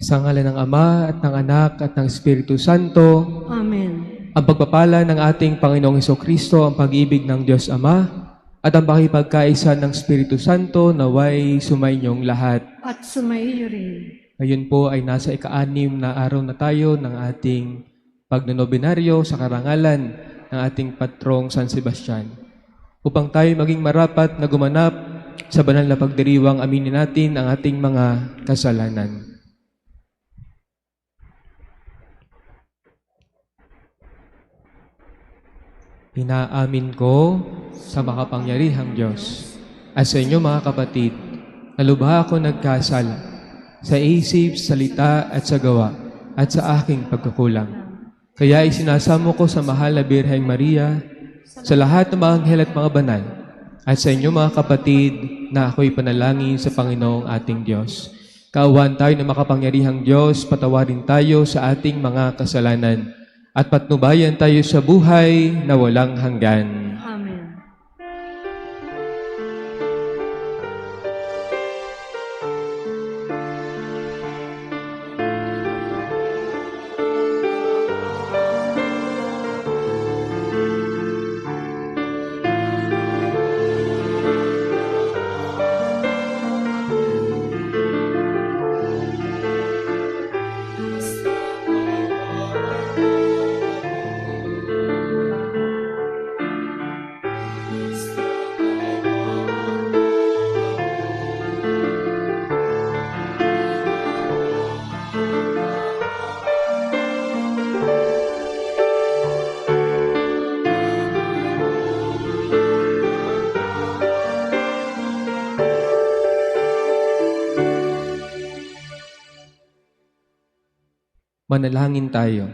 Sa ngalan ng Ama at ng Anak at ng Espiritu Santo, Amen. ang pagpapala ng ating Panginoong Heso Kristo, ang pag-ibig ng Diyos Ama, at ang pakipagkaisa ng Espiritu Santo naway sumainyong lahat. At sumaiyo rin. Ngayon po ay nasa ika-anim na araw na tayo ng ating pagnonobinaryo sa karangalan ng ating patrong San Sebastian. Upang tayo maging marapat na gumanap sa banal na pagdiriwang, aminin natin ang ating mga kasalanan. Inaamin ko sa makapangyarihang Diyos at sa inyo mga kapatid, na lubha ako nagkasala sa isip, salita at sa gawa at sa aking pagkakulang. Kaya isinasamo ko sa mahal na Birheng Maria, sa lahat ng mga anghel at mga banal, at sa inyo mga kapatid na ako'y panalangin sa Panginoong ating Diyos. Kaawaan tayo ng makapangyarihang Diyos, patawarin tayo sa ating mga kasalanan, at patnubayan tayo sa buhay na walang hanggan. Manalangin tayo.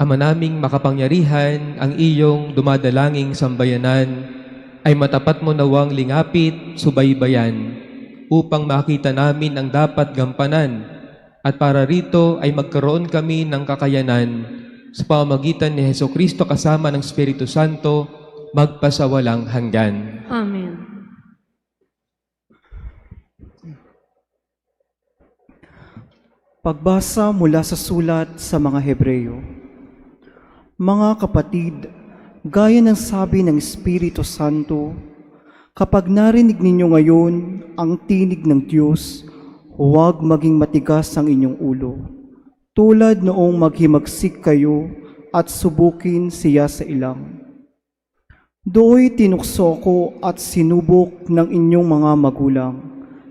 Ama naming makapangyarihan, ang iyong dumadalanging sambayanan ay matapat mo nawang lingapit, subaybayan, upang makita namin ang dapat gampanan at para rito ay magkaroon kami ng kakayanan sa pamamagitan ni Heso Kristo kasama ng Espiritu Santo magpasawalang hanggan. Amen. Pagbasa mula sa sulat sa mga Hebreyo. Mga kapatid, gaya ng sabi ng Espiritu Santo, kapag narinig ninyo ngayon ang tinig ng Diyos, huwag maging matigas ang inyong ulo. Tulad noong maghimagsik kayo at subukin siya sa ilang. Dooy tinukso ko at sinubok ng inyong mga magulang,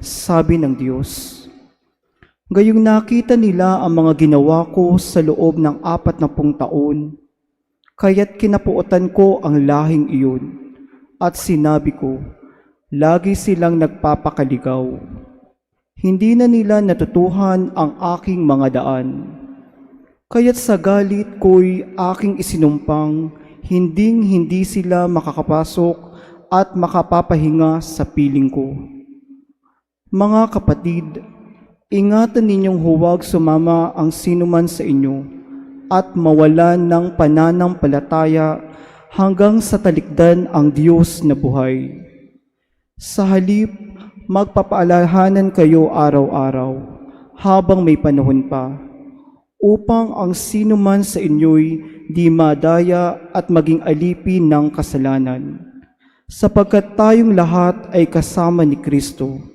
sabi ng Diyos. Gayong nakita nila ang mga ginawa ko sa loob ng apat na pung taon, kaya't kinapuotan ko ang lahing iyon, at sinabi ko, lagi silang nagpapakaligaw. Hindi na nila natutuhan ang aking mga daan. Kaya't sa galit ko'y aking isinumpang, hinding hindi sila makakapasok at makapapahinga sa piling ko. Mga kapatid, ingatan ninyong huwag sumama ang sinuman sa inyo at mawalan ng pananampalataya hanggang sa talikdan ang Diyos na buhay. Sa halip, magpapaalahanan kayo araw-araw habang may panahon pa, upang ang sinuman sa inyo'y di madaya at maging alipin ng kasalanan, sapagkat tayong lahat ay kasama ni Kristo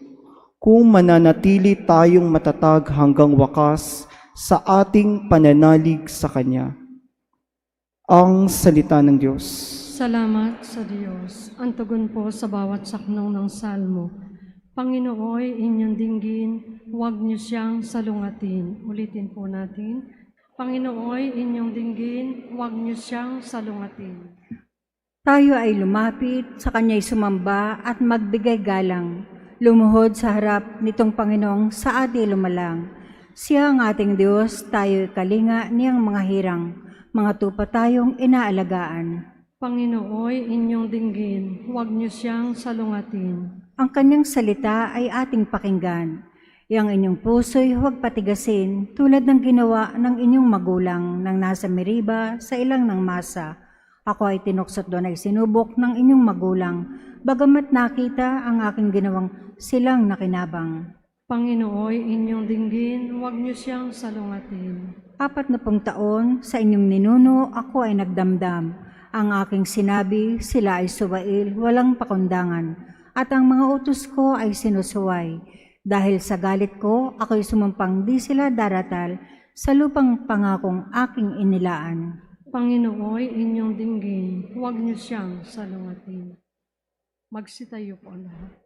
kung mananatili tayong matatag hanggang wakas sa ating pananalig sa Kanya. Ang salita ng Diyos. Salamat sa Diyos. Ang tugon po sa bawat saknong ng salmo. Panginooy, inyong dinggin, huwag niyo siyang salungatin. Ulitin po natin. Panginooy, inyong dinggin, huwag niyo siyang salungatin. Tayo ay lumapit, sa Kanya'y sumamba at magbigay galang. Lumuhod sa harap nitong Panginoong sa ating lumalang. Siya ang ating Diyos, tayo'y kalinga niyang mga hirang. Mga tupa tayong inaalagaan. Panginooy, inyong dinggin, huwag niyo siyang salungatin. Ang kanyang salita ay ating pakinggan. Yang inyong puso'y huwag patigasin tulad ng ginawa ng inyong magulang nang nasa Meriba sa ilang ng masa. Ako ay tinuksot doon ay sinubok ng inyong magulang, bagamat nakita ang aking ginawang silang nakinabang. Panginooy inyong dinggin, huwag niyo siyang salungatin. Apat na pong taon sa inyong ninuno, ako ay nagdamdam. Ang aking sinabi, sila ay suwail, walang pakundangan. At ang mga utos ko ay sinusuway. Dahil sa galit ko, ako'y sumampang di sila daratal sa lupang pangakong aking inilaan. Panginooy inyong dinggin, huwag niyo siyang salungatin. Magsitayo po lahat.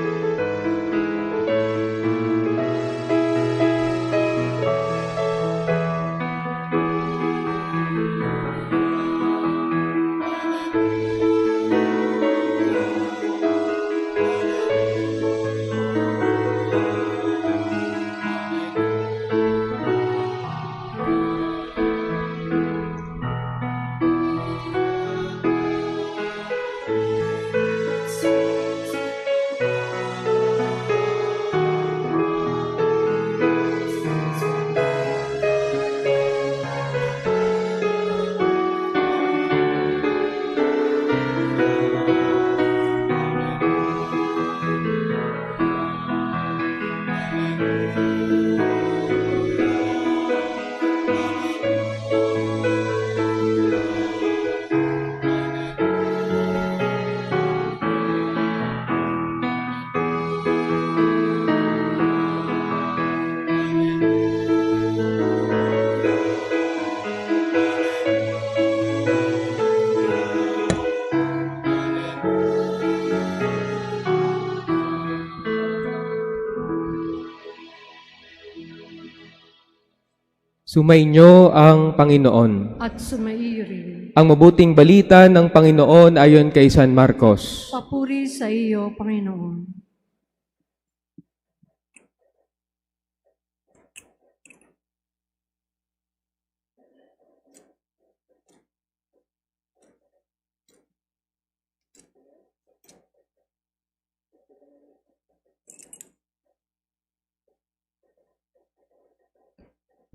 Sumainyo ang Panginoon. At sumairi. Ang mabuting balita ng Panginoon ayon kay San Marcos. Papuri sa iyo, Panginoon.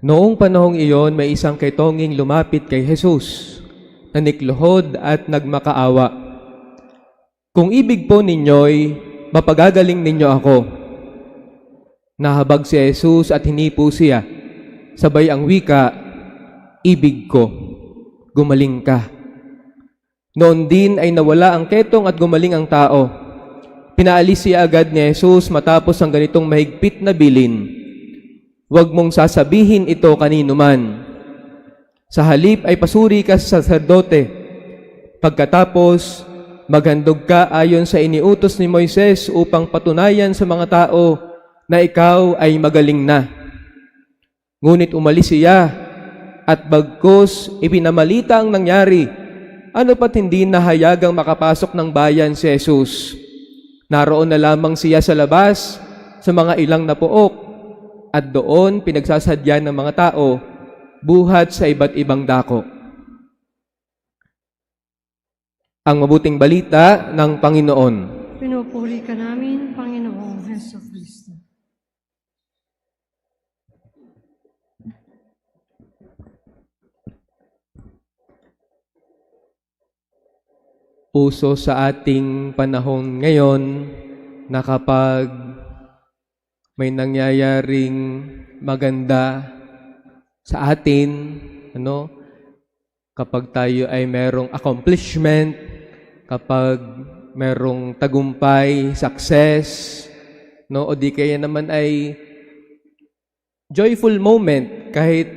Noong panahong iyon, may isang kaitonging lumapit kay Jesus, na nikluhod at nagmakaawa. Kung ibig po ninyo'y mapagagaling ninyo ako. Nahabag si Jesus at hinipo siya. Sabay ang wika, ibig ko, gumaling ka. Noon din ay nawala ang ketong at gumaling ang tao. Pinaalis siya agad ni Jesus matapos ang ganitong mahigpit na bilin. Huwag mong sasabihin ito kanino man. Sa halip ay pasuri ka sa sacerdote. Pagkatapos, maghandog ka ayon sa iniutos ni Moises upang patunayan sa mga tao na ikaw ay magaling na. Ngunit umalis siya at bagkos ipinamalita ang nangyari. Ano pat hindi nahayagang makapasok ng bayan si Jesus. Naroon na lamang siya sa labas sa mga ilang na pook at doon pinagsasadyan ng mga tao buhat sa iba't ibang dako. Ang mabuting balita ng Panginoon. Pinupuri ka namin, Panginoong Heso Kristo. Uso sa ating panahon ngayon na kapag may nangyayaring maganda sa atin, ano, kapag tayo ay merong accomplishment, kapag merong tagumpay, success, no, o di kaya naman ay joyful moment kahit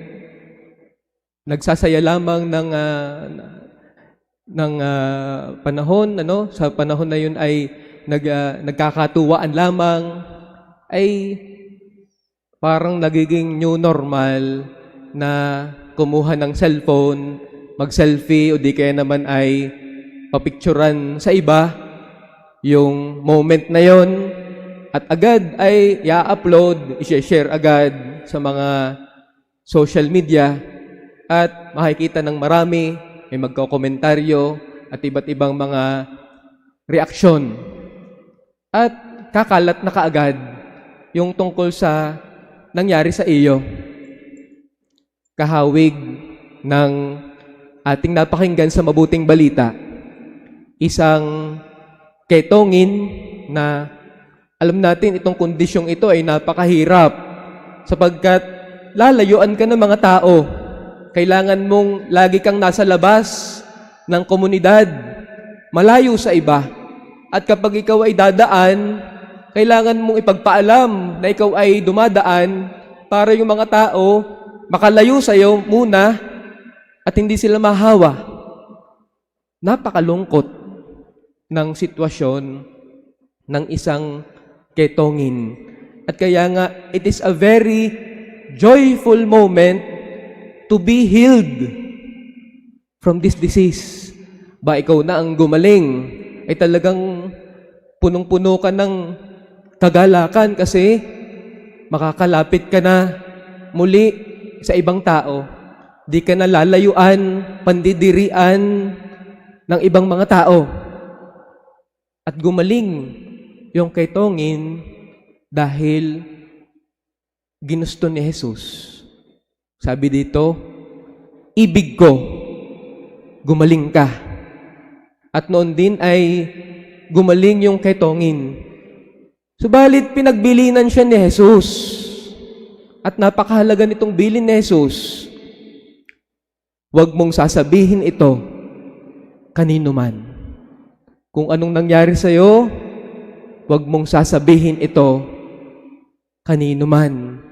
nagsasaya lamang ng ah, ng ah, panahon ano? Sa panahon na yun ay nag ah, nagkakatuwaan lamang ay parang nagiging new normal na kumuha ng cellphone, mag-selfie o di kaya naman ay papicturan sa iba yung moment na yon at agad ay i-upload, i-share agad sa mga social media at makikita ng marami, may magkokomentaryo at iba't ibang mga reaksyon. At kakalat na kaagad yung tungkol sa nangyari sa iyo. Kahawig ng ating napakinggan sa mabuting balita, isang ketongin na alam natin itong kondisyong ito ay napakahirap sapagkat lalayuan ka ng mga tao. Kailangan mong lagi kang nasa labas ng komunidad, malayo sa iba. At kapag ikaw ay dadaan, kailangan mong ipagpaalam na ikaw ay dumadaan para yung mga tao makalayo sa iyo muna at hindi sila mahawa. Napakalungkot ng sitwasyon ng isang ketongin. At kaya nga, it is a very joyful moment to be healed from this disease. Ba ikaw na ang gumaling, ay talagang punong-puno ka ng kagalakan kasi makakalapit ka na muli sa ibang tao. Di ka na lalayuan, pandidirian ng ibang mga tao. At gumaling yung kay Tongin dahil ginusto ni Jesus. Sabi dito, ibig ko, gumaling ka. At noon din ay gumaling yung kay Tongin. Subalit pinagbilinan siya ni Jesus. At napakahalaga nitong bilin ni Jesus. Huwag mong sasabihin ito kanino man. Kung anong nangyari sa iyo, huwag mong sasabihin ito kanino man.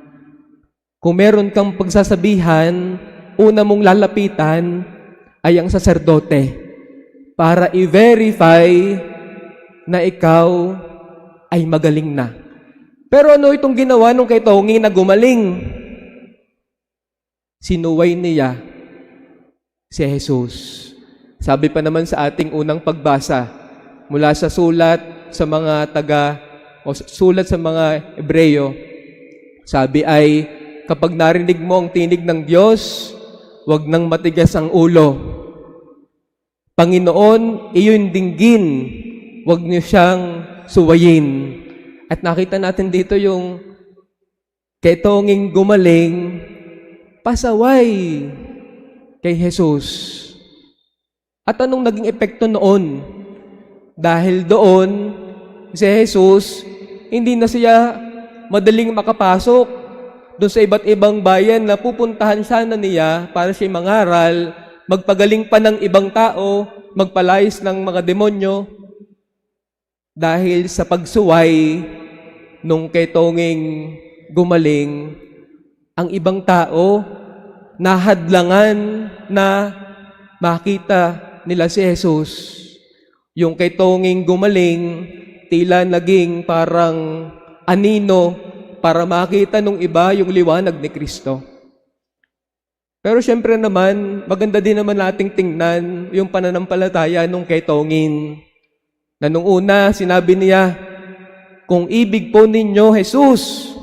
Kung meron kang pagsasabihan, una mong lalapitan ay ang saserdote para i-verify na ikaw ay magaling na. Pero ano itong ginawa nung kay Tongi na gumaling? Sinuway niya si Jesus. Sabi pa naman sa ating unang pagbasa mula sa sulat sa mga taga o sulat sa mga Ebreyo, sabi ay kapag narinig mo ang tinig ng Diyos, huwag nang matigas ang ulo. Panginoon, iyon dinggin, huwag niyo siyang suwayin. At nakita natin dito yung ketonging gumaling, pasaway kay Jesus. At anong naging epekto noon? Dahil doon, si Jesus, hindi na siya madaling makapasok doon sa iba't ibang bayan na pupuntahan sana niya para siya mangaral, magpagaling pa ng ibang tao, magpalayas ng mga demonyo, dahil sa pagsuway nung ketonging gumaling, ang ibang tao nahadlangan na makita nila si Jesus. Yung ketonging gumaling, tila naging parang anino para makita nung iba yung liwanag ni Kristo. Pero syempre naman, maganda din naman nating tingnan yung pananampalataya nung ketongin. Na nung una, sinabi niya, kung ibig po ninyo, Jesus,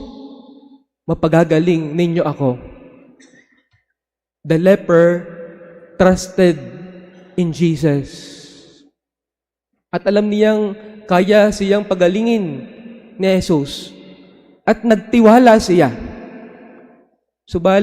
mapagagaling ninyo ako. The leper trusted in Jesus. At alam niyang kaya siyang pagalingin ni Jesus. At nagtiwala siya. Subalit,